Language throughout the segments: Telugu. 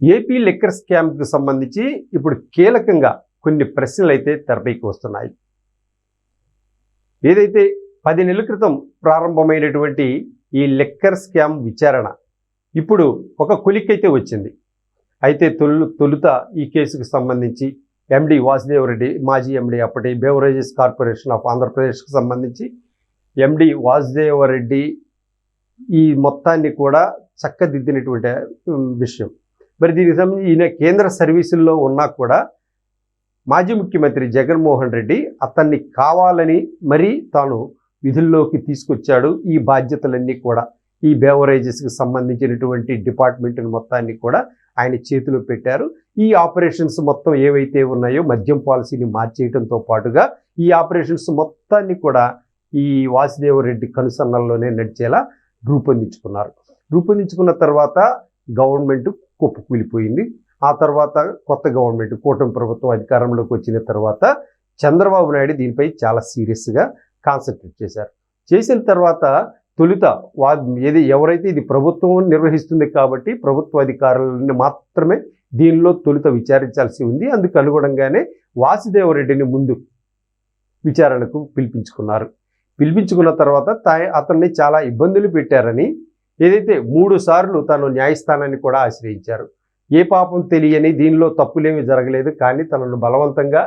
ఏపీ లిక్కర్ స్కామ్కి సంబంధించి ఇప్పుడు కీలకంగా కొన్ని ప్రశ్నలు అయితే తెరపైకి వస్తున్నాయి. ఏదైతే పది నెలల క్రితం ప్రారంభమైనటువంటి ఈ లిక్కర్ స్కామ్ విచారణ ఇప్పుడు ఒక కొలిక్కైతే వచ్చింది. అయితే తొలు తొలుత ఈ కేసుకు సంబంధించి ఎండి వాసుదేవరెడ్డి మాజీ ఎండి అప్పటి బేవరేజెస్ కార్పొరేషన్ ఆఫ్ ఆంధ్రప్రదేశ్కి సంబంధించి ఎండి వాసుదేవరెడ్డి ఈ మొత్తాన్ని కూడా చక్కదిద్దినటువంటి విషయం. మరి దీనికి సంబంధించి ఈయన కేంద్ర సర్వీసుల్లో ఉన్నా కూడా మాజీ ముఖ్యమంత్రి జగన్మోహన్ రెడ్డి అతన్ని కావాలని మరీ తాను విధుల్లోకి తీసుకొచ్చాడు. ఈ బాధ్యతలన్నీ కూడా ఈ బేవరేజెస్కి సంబంధించినటువంటి డిపార్ట్మెంట్ మొత్తాన్ని కూడా ఆయన చేతిలో పెట్టారు. ఈ ఆపరేషన్స్ మొత్తం ఏవైతే ఉన్నాయో మద్యం పాలసీని మార్చేయడంతో పాటుగా ఈ ఆపరేషన్స్ మొత్తాన్ని కూడా ఈ వాసుదేవరెడ్డి కనుసన్నల్లోనే నడిచేలా రూపొందించుకున్నారు. రూపొందించుకున్న తర్వాత గవర్నమెంట్ కుప్పకూలిపోయింది ఆ తర్వాత కొత్త గవర్నమెంట్ కూటమి ప్రభుత్వం అధికారంలోకి వచ్చిన తర్వాత చంద్రబాబు నాయుడు దీనిపై చాలా సీరియస్గా కాన్సన్ట్రేట్ చేశారు. చేసిన తర్వాత తొలుత వా ఏది ఎవరైతే ఇది ప్రభుత్వం నిర్వహిస్తుంది కాబట్టి ప్రభుత్వ అధికారులను మాత్రమే దీనిలో తొలుత విచారించాల్సి ఉంది. అందుకు అనుగుణంగానే వాసుదేవరెడ్డిని ముందు విచారణకు పిలిపించుకున్నారు. పిలిపించుకున్న తర్వాత తా- అతన్ని చాలా ఇబ్బందులు పెట్టారని ఏదైతే మూడు సార్లు తను న్యాయస్థానాన్ని కూడా ఆశ్రయించారు. ఏ పాపం తెలియని దీనిలో తప్పులేమీ జరగలేదు కానీ తనను బలవంతంగా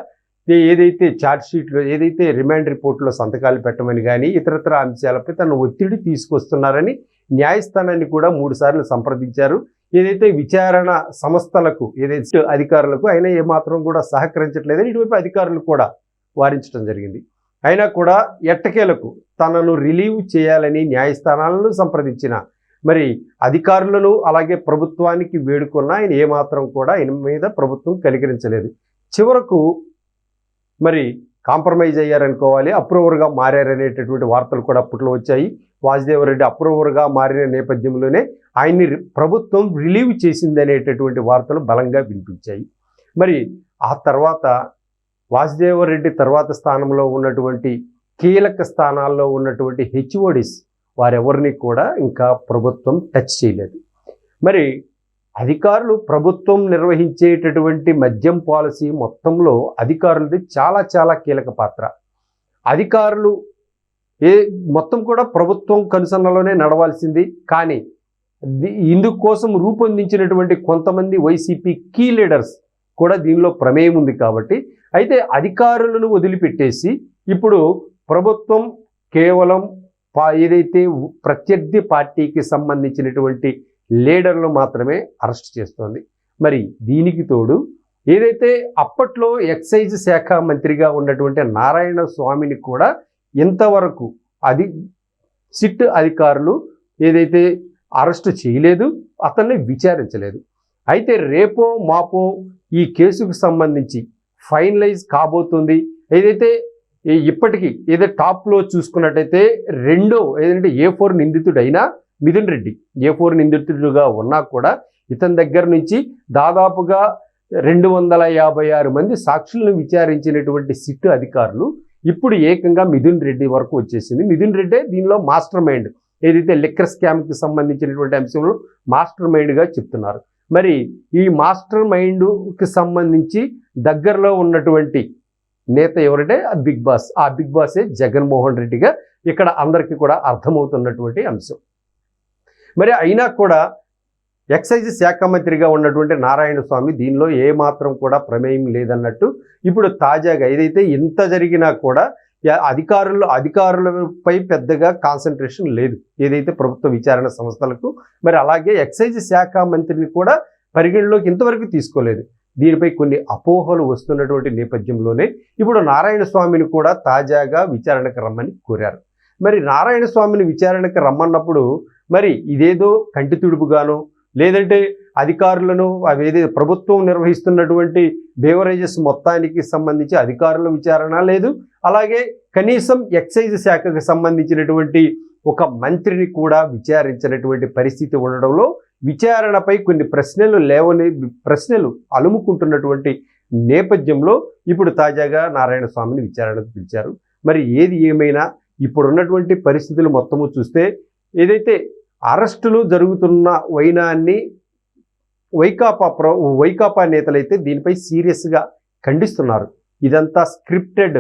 ఏదైతే షీట్లో ఏదైతే రిమాండ్ రిపోర్ట్లో సంతకాలు పెట్టమని కానీ ఇతరత్ర అంశాలపై తన ఒత్తిడి తీసుకొస్తున్నారని న్యాయస్థానాన్ని కూడా మూడుసార్లు సంప్రదించారు. ఏదైతే విచారణ సంస్థలకు ఏదైతే అధికారులకు అయినా ఏమాత్రం కూడా సహకరించట్లేదని ఇటువైపు అధికారులు కూడా వారించడం జరిగింది. అయినా కూడా ఎట్టకేలకు తనను రిలీవ్ చేయాలని న్యాయస్థానాలను సంప్రదించిన మరి అధికారులను అలాగే ప్రభుత్వానికి వేడుకున్న ఆయన ఏమాత్రం కూడా ఆయన మీద ప్రభుత్వం కలిగరించలేదు చివరకు మరి కాంప్రమైజ్ అయ్యారనుకోవాలి అప్రూవర్గా మారారనేటటువంటి వార్తలు కూడా అప్పట్లో వచ్చాయి. వాసుదేవరెడ్డి అప్రూవర్గా మారిన నేపథ్యంలోనే ఆయన్ని ప్రభుత్వం రిలీవ్ చేసింది అనేటటువంటి వార్తలు బలంగా వినిపించాయి. మరి ఆ తర్వాత వాసుదేవరెడ్డి తర్వాత స్థానంలో ఉన్నటువంటి కీలక స్థానాల్లో ఉన్నటువంటి హెచ్ఓడిస్ వారెవరిని కూడా ఇంకా ప్రభుత్వం టచ్ చేయలేదు. మరి అధికారులు ప్రభుత్వం నిర్వహించేటటువంటి మద్యం పాలసీ మొత్తంలో అధికారులది చాలా చాలా కీలక పాత్ర. అధికారులు ఏ మొత్తం కూడా ప్రభుత్వం కనుసన్నలోనే నడవాల్సింది. కానీ ఇందుకోసం రూపొందించినటువంటి కొంతమంది వైసీపీ కీ లీడర్స్ కూడా దీనిలో ప్రమేయం ఉంది కాబట్టి అయితే అధికారులను వదిలిపెట్టేసి ఇప్పుడు ప్రభుత్వం కేవలం ఏదైతే ప్రత్యర్థి పార్టీకి సంబంధించినటువంటి లీడర్లు మాత్రమే అరెస్ట్ చేస్తోంది. మరి దీనికి తోడు ఏదైతే అప్పట్లో ఎక్సైజ్ శాఖ మంత్రిగా ఉన్నటువంటి నారాయణ స్వామిని కూడా ఇంతవరకు అది సిట్ అధికారులు ఏదైతే అరెస్ట్ చేయలేదు అతన్ని విచారించలేదు. అయితే రేపో మాపో ఈ కేసుకు సంబంధించి ఫైనలైజ్ కాబోతుంది. ఏదైతే ఇప్పటికీ ఏదో టాప్లో చూసుకున్నట్టయితే రెండో ఏదంటే ఏ ఫోర్ నిందితుడైనా మిథున్ రెడ్డి. ఏ ఫోర్ నిందితుడుగా ఉన్నా కూడా ఇతని దగ్గర నుంచి దాదాపుగా రెండు వందల యాభై ఆరు మంది సాక్షులను విచారించినటువంటి సిట్ అధికారులు ఇప్పుడు ఏకంగా మిథున్ రెడ్డి వరకు వచ్చేసింది. మిథున్ రెడ్డే దీనిలో మాస్టర్ మైండ్ ఏదైతే లిక్కర్ స్కామ్కి సంబంధించినటువంటి అంశంలో మాస్టర్ మైండ్గా చెప్తున్నారు. మరి ఈ మాస్టర్ మైండ్కి సంబంధించి దగ్గరలో ఉన్నటువంటి నేత ఎవరంటే ఆ బిగ్ బాస్. ఆ బిగ్ బాసే జగన్మోహన్ రెడ్డిగా ఇక్కడ అందరికీ కూడా అర్థమవుతున్నటువంటి అంశం. మరి అయినా కూడా ఎక్సైజ్ శాఖ మంత్రిగా ఉన్నటువంటి నారాయణ స్వామి దీనిలో ఏమాత్రం కూడా ప్రమేయం లేదన్నట్టు ఇప్పుడు తాజాగా ఏదైతే ఇంత జరిగినా కూడా అధికారులు అధికారులపై పెద్దగా కాన్సన్ట్రేషన్ లేదు. ఏదైతే ప్రభుత్వ విచారణ సంస్థలకు మరి అలాగే ఎక్సైజ్ శాఖ మంత్రిని కూడా పరిగణలోకి ఇంతవరకు తీసుకోలేదు. దీనిపై కొన్ని అపోహలు వస్తున్నటువంటి నేపథ్యంలోనే ఇప్పుడు నారాయణ స్వామిని కూడా తాజాగా విచారణకు రమ్మని కోరారు. మరి నారాయణ స్వామిని విచారణకు రమ్మన్నప్పుడు మరి ఇదేదో కంటి తుడుపుగాను లేదంటే అధికారులను అవేది ప్రభుత్వం నిర్వహిస్తున్నటువంటి బేవరేజెస్ మొత్తానికి సంబంధించి అధికారుల విచారణ లేదు అలాగే కనీసం ఎక్సైజ్ శాఖకు సంబంధించినటువంటి ఒక మంత్రిని కూడా విచారించినటువంటి పరిస్థితి ఉండడంలో విచారణపై కొన్ని ప్రశ్నలు లేవని ప్రశ్నలు అలుముకుంటున్నటువంటి నేపథ్యంలో ఇప్పుడు తాజాగా నారాయణ స్వామిని విచారణకు పిలిచారు. మరి ఏది ఏమైనా ఇప్పుడున్నటువంటి పరిస్థితులు మొత్తము చూస్తే ఏదైతే అరెస్టులు జరుగుతున్న వైనాన్ని వైకాపా ప్ర వైకాపా నేతలైతే దీనిపై సీరియస్గా ఖండిస్తున్నారు. ఇదంతా స్క్రిప్టెడ్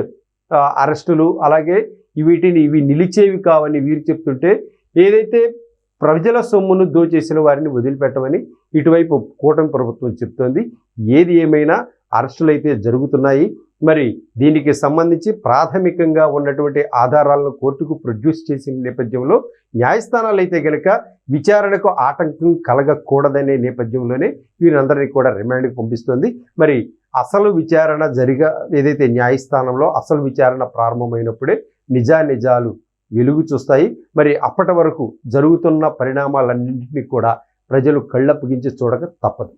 అరెస్టులు. అలాగే వీటిని ఇవి నిలిచేవి కావని వీరు చెప్తుంటే ఏదైతే ప్రజల సొమ్మును దోచేసిన వారిని వదిలిపెట్టమని ఇటువైపు కూటమి ప్రభుత్వం చెప్తోంది. ఏది ఏమైనా అరెస్టులు అయితే జరుగుతున్నాయి. మరి దీనికి సంబంధించి ప్రాథమికంగా ఉన్నటువంటి ఆధారాలను కోర్టుకు ప్రొడ్యూస్ చేసిన నేపథ్యంలో న్యాయస్థానాలు అయితే గనక విచారణకు ఆటంకం కలగకూడదనే నేపథ్యంలోనే వీరందరినీ కూడా రిమాండ్కి పంపిస్తోంది. మరి అసలు విచారణ జరిగ ఏదైతే న్యాయస్థానంలో అసలు విచారణ ప్రారంభమైనప్పుడే నిజానిజాలు వెలుగు చూస్తాయి. మరి అప్పటి వరకు జరుగుతున్న పరిణామాలన్నింటినీ కూడా ప్రజలు కళ్ళప్పగించి చూడక తప్పదు.